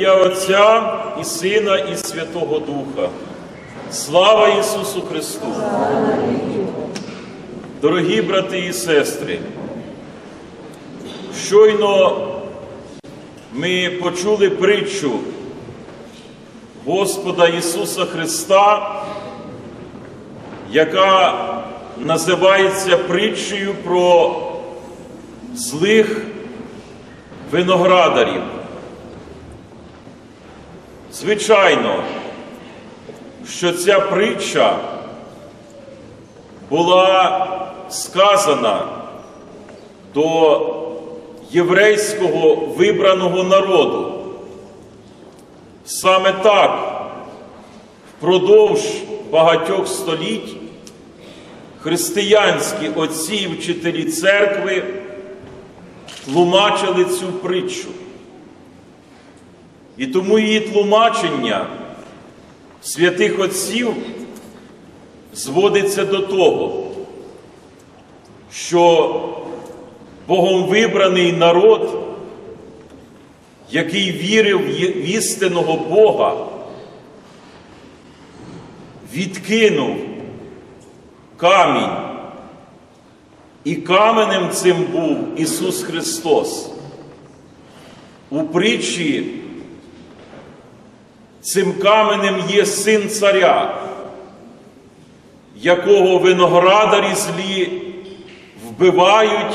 ім'я Отця і Сина, і Святого Духа. Слава Ісусу Христу! Дорогі брати і сестри, щойно ми почули притчу Господа Ісуса Христа, яка називається притчею про злих виноградарів. Звичайно, що ця притча була сказана до єврейського вибраного народу. Саме так впродовж багатьох століть християнські отці і вчителі церкви тлумачили цю притчу. І тому її тлумачення святих отців зводиться до того, що Богом вибраний народ, який вірив в істинного Бога, відкинув камінь. І каменем цим був Ісус Христос. У притчі цим каменем є син царя, якого виноградарі злі вбивають,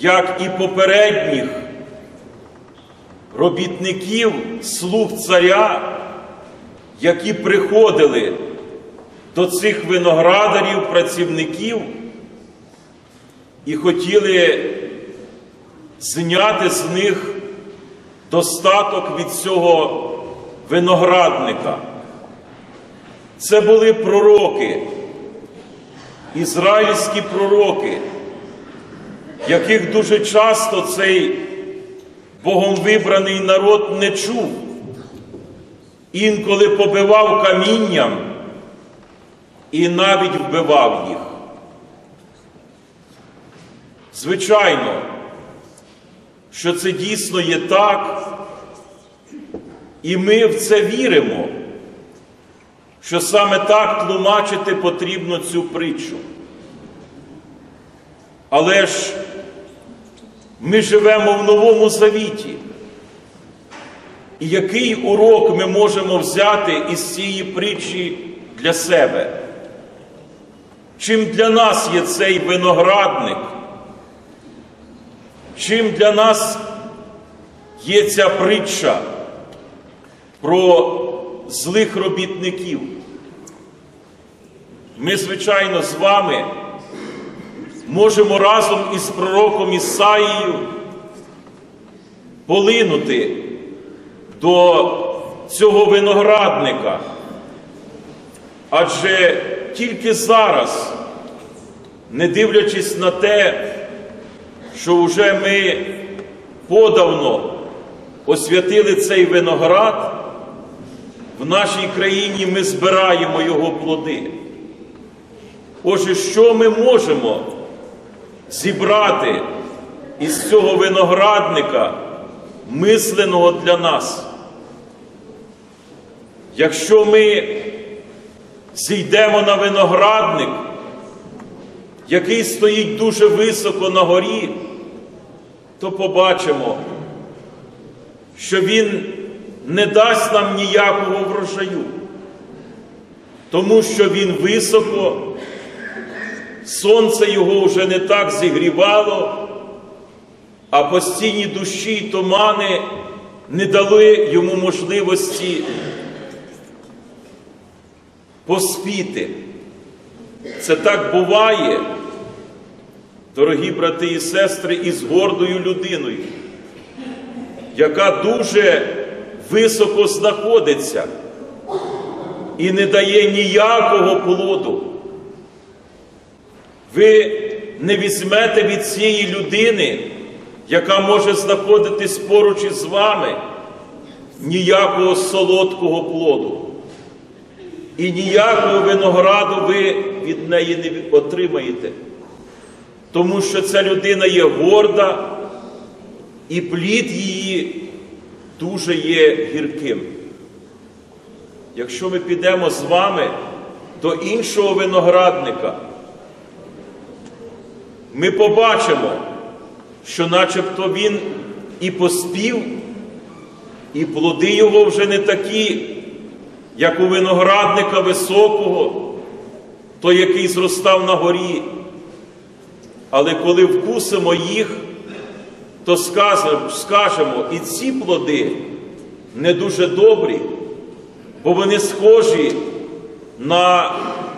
як і попередніх робітників, слуг царя, які приходили до цих виноградарів, працівників і хотіли зняти з них достаток від цього виноградника. Це були пророки, ізраїльські пророки, яких дуже часто цей Богом вибраний народ не чув, інколи побивав камінням і навіть вбивав їх. Звичайно, що це дійсно є так, і ми в це віримо, що саме так тлумачити потрібно цю притчу. Але ж ми живемо в новому завіті. І який урок ми можемо взяти із цієї притчі для себе? Чим для нас є цей виноградник? Чим для нас є ця притча про злих робітників? Ми, звичайно, з вами можемо разом із пророком Ісаїю полинути до цього виноградника. Адже тільки зараз, не дивлячись на те, що вже ми подавно освятили цей виноград, в нашій країні ми збираємо його плоди. Отже, що ми можемо зібрати із цього виноградника, мисленого для нас? Якщо ми зійдемо на виноградник, який стоїть дуже високо на горі, то побачимо, що він не дасть нам ніякого врожаю, тому що він високо, сонце його вже не так зігрівало, а постійні душі й тумани не дали йому можливості поспіти. Це так буває, дорогі брати і сестри, із гордою людиною, яка дуже високо знаходиться і не дає ніякого плоду. Ви не візьмете від цієї людини, яка може знаходитись поруч із вами, ніякого солодкого плоду. І ніякого винограду ви від неї не отримаєте. Тому що ця людина є горда, і плід її дуже є гірким. Якщо ми підемо з вами до іншого виноградника, ми побачимо, що начебто він і поспів, і плоди його вже не такі, як у виноградника високого, той, який зростав на горі. Але коли вкусимо їх, то скажемо, і ці плоди не дуже добрі, бо вони схожі на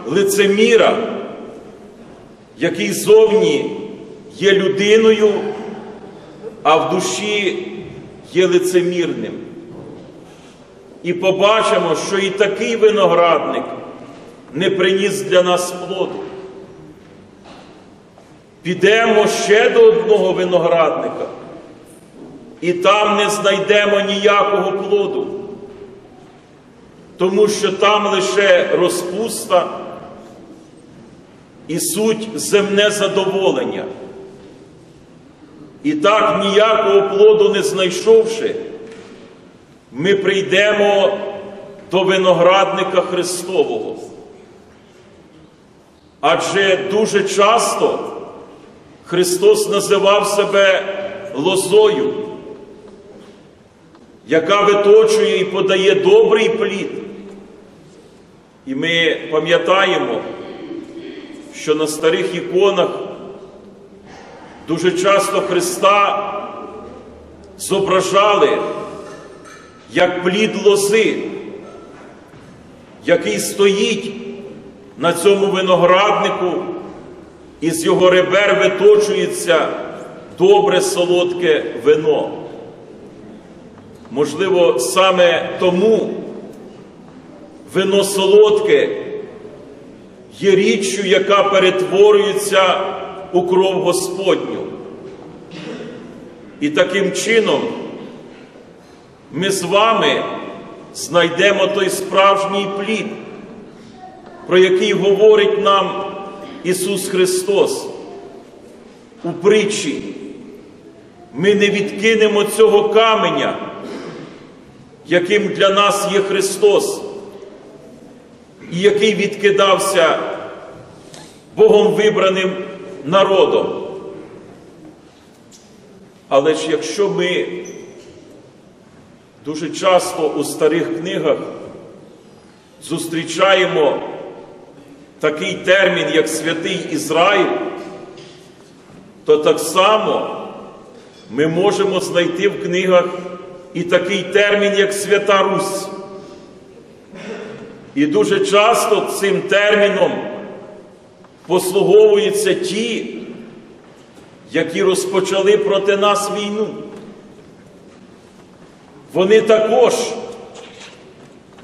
лицеміра, який зовні є людиною, а в душі є лицемірним. І побачимо, що і такий виноградник не приніс для нас плоду. Підемо ще до одного виноградника, і там не знайдемо ніякого плоду, тому що там лише розпуста і суть земне задоволення. І так ніякого плоду не знайшовши, ми прийдемо до виноградника Христового. Адже дуже часто Христос називав себе лозою, яка виточує і подає добрий плід. І ми пам'ятаємо, що на старих іконах дуже часто Христа зображали як плід лози, який стоїть на цьому винограднику, і з його ребер виточується добре солодке вино. Можливо, саме тому вино солодке є річчю, яка перетворюється у кров Господню. І таким чином ми з вами знайдемо той справжній плід, про який говорить нам Ісус Христос у притчі. Ми не відкинемо цього каменя, яким для нас є Христос, і який відкидався Богом вибраним народом. Але ж якщо ми дуже часто у старих книгах зустрічаємо такий термін, як святий Ізраїль, то так само ми можемо знайти в книгах і такий термін, як Свята Русь. І дуже часто цим терміном послуговуються ті, які розпочали проти нас війну. Вони також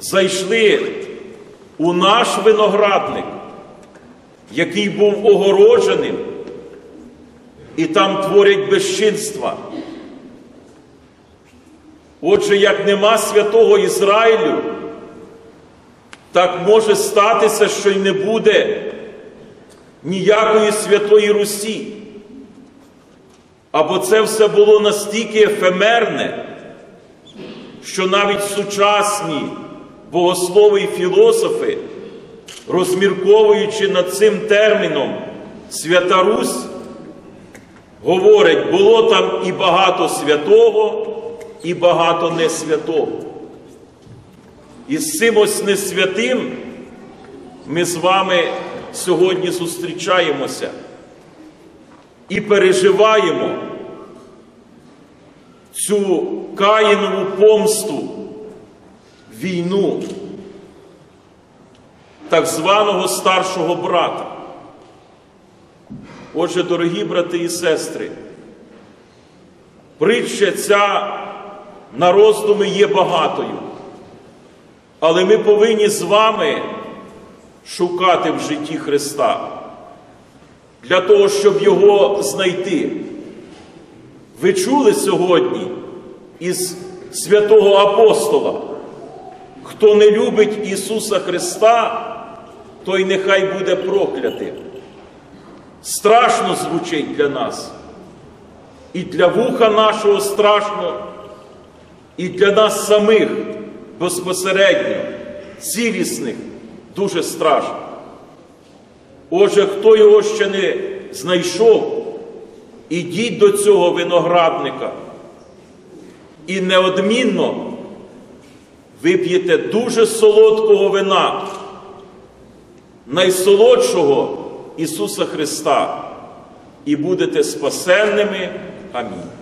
зайшли у наш виноградник, який був огородженим, і там творять безчинства. Отже, як нема святого Ізраїлю, так може статися, що й не буде ніякої святої Русі. Або це все було настільки ефемерне, що навіть сучасні богослови і філософи, розмірковуючи над цим терміном Свята Русь, говорять, було там і багато святого, і багато несвятого. І з цим ось несвятим ми з вами сьогодні зустрічаємося і переживаємо цю Каїнову помсту, війну так званого старшого брата. Отже, дорогі брати і сестри, притча ця на роздуми є багатою, але ми повинні з вами шукати в житті Христа для того, щоб Його знайти. Ви чули сьогодні із святого апостола, хто не любить Ісуса Христа, той нехай буде проклятим. Страшно звучить для нас. І для вуха нашого страшно, і для нас самих безпосередньо, цілісних, дуже страшно. Отже, хто його ще не знайшов, ідіть до цього виноградника і неодмінно вип'єте дуже солодкого вина, найсолодшого Ісуса Христа, і будете спасенними. Амінь.